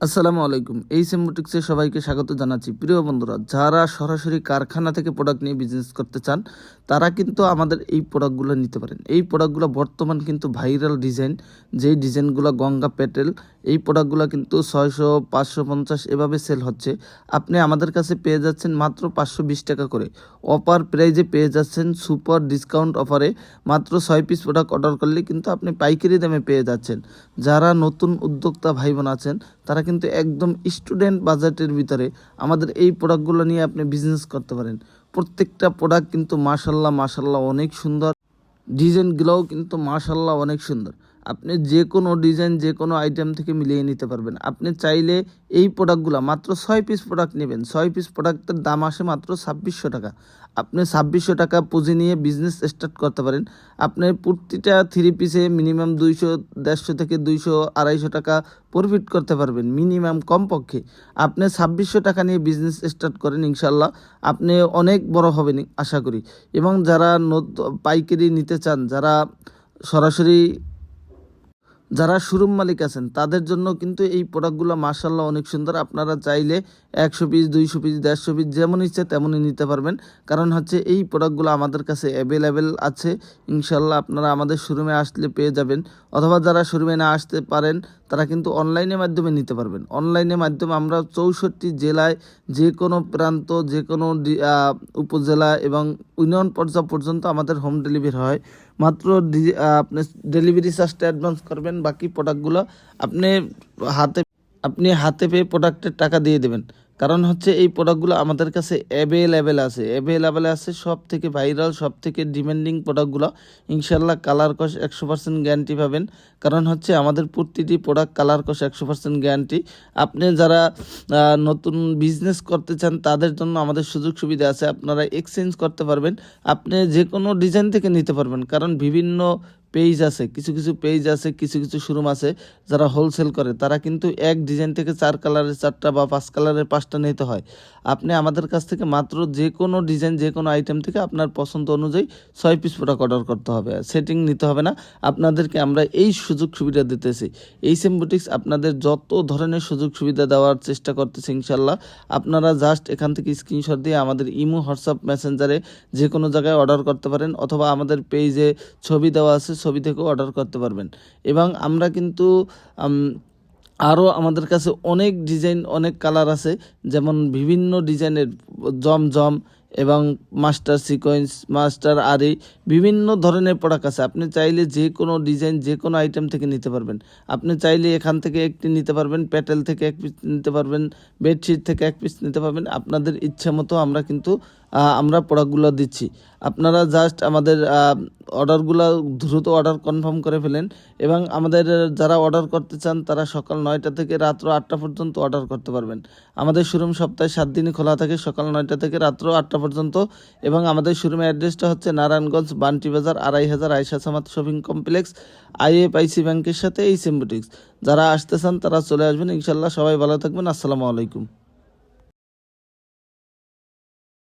আসসালামু আলাইকুম। এই সেমোটিক্সে সবাইকে স্বাগত জানাচ্ছি। প্রিয় বন্ধুরা, যারা সরাসরি কারখানা থেকে প্রোডাক্ট নিয়ে বিজনেস করতে চান, তারা কিন্তু আমাদের এই প্রোডাক্টগুলো নিতে পারেন। এই প্রোডাক্টগুলো বর্তমান কিন্তু ভাইরাল ডিজাইন যেই ডিজাইনগুলো গঙ্গা পেটেল, এই প্রোডাক্টগুলো কিন্তু ছয়শো, পাঁচশো, পঞ্চাশ এভাবে সেল হচ্ছে। আপনি আমাদের কাছে পেয়ে যাচ্ছেন মাত্র পাঁচশো বিশ টাকা করে। অফার প্রাইজে পেয়ে যাচ্ছেন সুপার ডিসকাউন্ট অফারে মাত্র ছয় পিস প্রোডাক্ট অর্ডার করলে কিন্তু আপনি পাইকারি দামে পেয়ে যাচ্ছেন। যারা নতুন উদ্যোক্তা ভাই বোন আছেন তারা কিন্তু একদম স্টুডেন্ট বাজেটের ভিতরে আমাদের এই প্রোডাক্টগুলো নিয়ে আপনি বিজনেস করতে পারেন। প্রত্যেকটা প্রোডাক্ট কিন্তু মাশাল্লাহ মাশাল্লাহ অনেক সুন্দর। ডিজাইনগুলোও কিন্তু মাশাল্লাহ অনেক সুন্দর। আপনি যে কোনো ডিজাইন যে কোনো আইটেম থেকে মিলিয়ে নিতে পারবেন। আপনি চাইলে এই প্রোডাক্টগুলো মাত্র ছয় পিস প্রোডাক্ট নেবেন। ছয় পিস প্রোডাক্টের দাম আসে মাত্র ছাব্বিশশো টাকা। আপনি ছাব্বিশশো টাকা পুঁজি নিয়ে বিজনেস স্টার্ট করতে পারেন। আপনি প্রতিটা থ্রি পিসে মিনিমাম দুইশো, দেড়শো থেকে দুইশো, আড়াইশো টাকা প্রফিট করতে পারবেন মিনিমাম কমপক্ষে। আপনি ছাব্বিশশো টাকা নিয়ে বিজনেস স্টার্ট করেন ইনশাল্লাহ আপনি অনেক বড় হবেন আশা করি। এবং যারা পাইকারি নিতে চান, যারা সরাসরি যারা শোরুম মালিক আছেন, তাদের জন্য কিন্তু এই প্রোডাক্টগুলো মার্শাল্লাহ অনেক সুন্দর। আপনারা চাইলে একশো পিস দুইশো পিস দেড়শো পিস যেমন ইচ্ছে তেমনই নিতে পারবেন। কারণ হচ্ছে এই প্রোডাক্টগুলো আমাদের কাছে অ্যাভেলেবেল আছে। ইনশাল্লাহ আপনারা আমাদের শোরুমে আসলে পেয়ে যাবেন। অথবা যারা শোরুমে না আসতে পারেন, তারা কিন্তু অনলাইনের মাধ্যমে নিতে পারবেন। অনলাইনের মাধ্যমে আমরা চৌষট্টি জেলায় যে কোনো প্রান্ত, যে কোনো উপজেলা এবং ইউনিয়ন পর্যায় পর্যন্ত আমাদের হোম ডেলিভারি হয়। মাত্র আপনি ডেলিভারি চার্জটা অ্যাডভান্স করবেন, বাকি প্রোডাক্টগুলো আপনি হাতে আপনি হাতে পেয়ে প্রোডাক্টের টাকা দিয়ে দেবেন। কারণ হচ্ছে এই প্রোডাক্টগুলো আমাদের কাছে অ্যাভেলেবেল আছে। অ্যাভেলেবেল আছে সব থেকে ভাইরাল সব থেকে ডিমান্ডিং প্রোডাক্টগুলো ইনশাল্লাহ কালার কস একশো পার্সেন্ট গ্যারান্টি পাবেন। কারণ হচ্ছে আমাদের প্রতিটি প্রোডাক্ট কালার কস একশো পার্সেন্ট গ্যারান্টি আপনি যারা নতুন বিজনেস করতে চান, তাদের জন্য আমাদের সুযোগ সুবিধা আছে। আপনারা এক্সচেঞ্জ করতে পারবেন। আপনি যে কোনো ডিজাইন থেকে নিতে পারবেন। কারণ বিভিন্ন পেজ আছে, কিছু কিছু পেজ আছে, কিছু কিছু শোরুম আছে, যারা হোলসেল করে, তারা কিন্তু এক ডিজাইন থেকে চার কালারের চারটা বা পাঁচ কালারের পাঁচটা নিতে হয়। আপনি আমাদের কাছ থেকে মাত্র যে কোনো ডিজাইন যে কোনো আইটেম থেকে আপনার পছন্দ অনুযায়ী ছয় পিস প্রোডাক্ট অর্ডার করতে হবে। সেটিং নিতে হবে না। আপনাদেরকে আমরা এই সুযোগ সুবিধা দিতেছি। এই সেম বুটিক্স আপনাদের যত ধরনের সুযোগ সুবিধা দেওয়ার চেষ্টা করতেছে ইনশাল্লাহ আপনারা জাস্ট এখান থেকে স্ক্রিনশট দিয়ে আমাদের ইমো, হোয়াটসঅ্যাপ মেসেঞ্জারে যে কোনো জায়গায় অর্ডার করতে পারেন, অথবা আমাদের পেজে ছবি দেওয়া আছে ছবি থেকেও অর্ডার করতে পারবেন। এবং আমরা কিন্তু আরও আমাদের কাছে অনেক ডিজাইন অনেক কালার আছে। যেমন বিভিন্ন ডিজাইনের জমজম এবং মাস্টার সিকোয়েন্স মাস্টার আরি, বিভিন্ন ধরনের প্রোডাক্ট আছে। আপনি চাইলে যে কোনো ডিজাইন যে কোনো আইটেম থেকে নিতে পারবেন। আপনি চাইলে এখান থেকে একটি নিতে পারবেন প্যাটেল থেকে এক পিস নিতে পারবেন বেডশিট থেকে এক পিস নিতে পারবেন। আপনাদের ইচ্ছা মতো আমরা কিন্তু আমরা প্রোডাক্টগুলো দিচ্ছি। আপনারা জাস্ট আমাদের অর্ডারগুলো দ্রুত অর্ডার কনফার্ম করে ফেলেন এবং আমাদের যারা অর্ডার করতে চান তারা সকাল নয়টা থেকে রাত্র আটটা পর্যন্ত অর্ডার করতে পারবেন। আমাদের শোরুম সপ্তাহে সাত দিনই খোলা থাকে সকাল নয়টা থেকে রাত্র আটটা পর্যন্ত এবং আমাদের শোরুমের অ্যাড্রেসটা হচ্ছে নারায়ণগঞ্জ বান্টি বাজার আড়াই হাজার আয়সা সামাত শপিং কমপ্লেক্স, আইএফআইসি ব্যাংকের সাথে এই সিম্বুটিক্স যারা আসতে চান তারা চলে আসবেন। ইনশাল্লাহ সবাই ভালো থাকবেন। আসসালামু আলাইকুম।